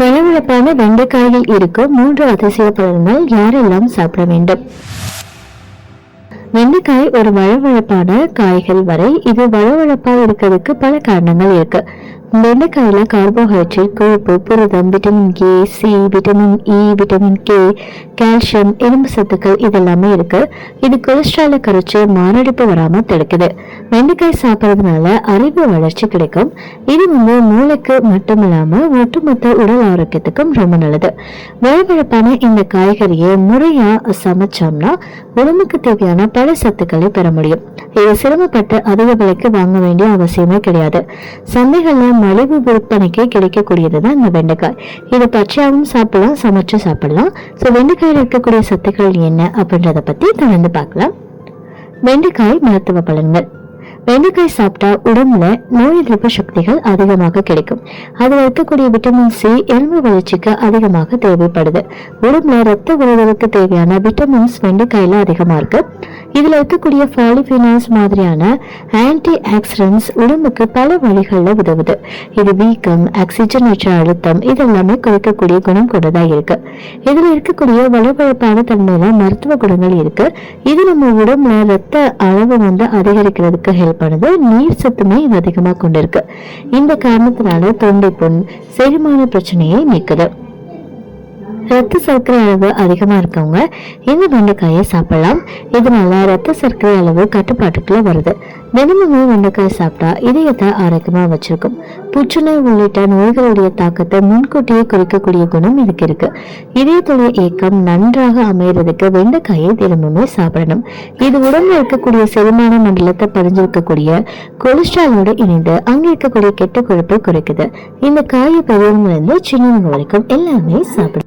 வளவளப்பான வெண்டைக்காயில் இருக்கும் மூன்று அதிசய பலன்கள் யாரெல்லாம் சாப்பிட வேண்டும்? வெண்டைக்காய் ஒரு வழவழப்பான காய்கள் வரை இது வழவழப்பா இருக்கிறதுக்கு பல காரணங்கள் இருக்கு. வெண்டைக்காயில கார்போஹைட்ரேட் கொழுப்பு புரதம் vitamin K C vitamin E vitamin K calcium இரும்பு சத்துக்கள் இதெல்லாமே இருக்கு. இது கொலஸ்ட்ராலை குறைச்சு மாரடைப்பு வராம தடுக்குது. வெண்டைக்காய் சாப்பிட்றதுனால அறிவு வளர்ச்சி கிடைக்கும். இது வந்து மூளைக்கு மட்டும் இல்லாமல் ஒட்டுமொத்த உடல் ஆரோக்கியத்துக்கும் ரொம்ப நல்லது. வழவழப்பான இந்த காய்கறியை முறையா சமைச்சோம்னா உடம்புக்கு தேவையான பல சத்துக்களை பெற முடியும். இது சிரமப்பட்டு அதிக விலைக்கு வாங்க வேண்டிய அவசியமே கிடையாது. சந்தைகளில் மலிவு விற்பனைக்கு கிடைக்கக்கூடியது தான் இந்த வெண்டைக்காய். இதை பச்சையாகவும் சாப்பிடலாம் சமைச்சு சாப்பிடலாம். ஸோ வெண்டைக்காயில் இருக்கக்கூடிய சத்துக்கள் என்ன அப்படின்றத பத்தி தொடர்ந்து பார்க்கலாம். வெண்டைக்காய் மருத்துவ பலன்கள். வெண்டைக்காய் சாப்பிட்டா உடம்புல நோய் எதிர்ப்பு சக்திகள் அதிகமாக கிடைக்கும். அதில் இருக்கக்கூடிய விட்டமின் சி எலும்பு வளர்ச்சிக்கு அதிகமாக தேவைப்படுது. உடம்புல ரத்த உறவுகளுக்கு தேவையான விட்டமின்ஸ் வெண்டைக்காயில அதிகமாக இருக்கு. இதில் இருக்கக்கூடிய பாலிஃபினால்ஸ் மாதிரியான ஆன்டி ஆக்சிடென்ட்ஸ் உடம்புக்கு பல வழிகளில் உதவுது. இது வீக்கம் ஆக்சிஜனேற்ற அழுத்தம் இதெல்லாமே குறைக்கக்கூடிய குணம் கொண்டதா இருக்கு. இதில் இருக்கக்கூடிய வலுவழுப்பான தன்மையில மருத்துவ குணங்கள் இருக்கு. இது நம்ம உடம்புல ரத்த அளவு வந்து அதிகரிக்கிறதுக்கு ஹெல்ப் பண்ணுது. நீர் சத்துமே இது அதிகமாக கொண்டிருக்கு. இந்த காரணத்தினால தொண்டை புண் செரிமான பிரச்சனையை நீக்குது. ரத்த சர்க்கரை அளவு அதிகமா இருக்கவங்க இந்த வெண்டைக்காயை சாப்பிடலாம். இதனால ரத்த சர்க்கரை அளவு கட்டுப்பாட்டுக்குள்ள வருது. தினமுமே வெண்டைக்காய் சாப்பிட்டா இதயத்தை ஆரோக்கியமா வச்சிருக்கும். புற்றுநோய் உள்ளிட்ட நோய்களுடைய தாக்கத்தை முன்கூட்டியே குறைக்கக்கூடிய குணம் இதுக்கு இருக்கு. இதயத்துடைய இயக்கம் நன்றாக அமையறதுக்கு வெண்டைக்காயை தினமுமே சாப்பிடணும். இது உடம்புல இருக்கக்கூடிய செரிமான மண்டலத்தை பதிஞ்சிருக்கக்கூடிய கொலஸ்ட்ராலோடு இணைந்து அங்கே இருக்கக்கூடிய கெட்ட கொழுப்பை குறைக்குது. இந்த காயை பெரியவங்க இருந்து சின்னவங்க வரைக்கும் எல்லாமே சாப்பிடும்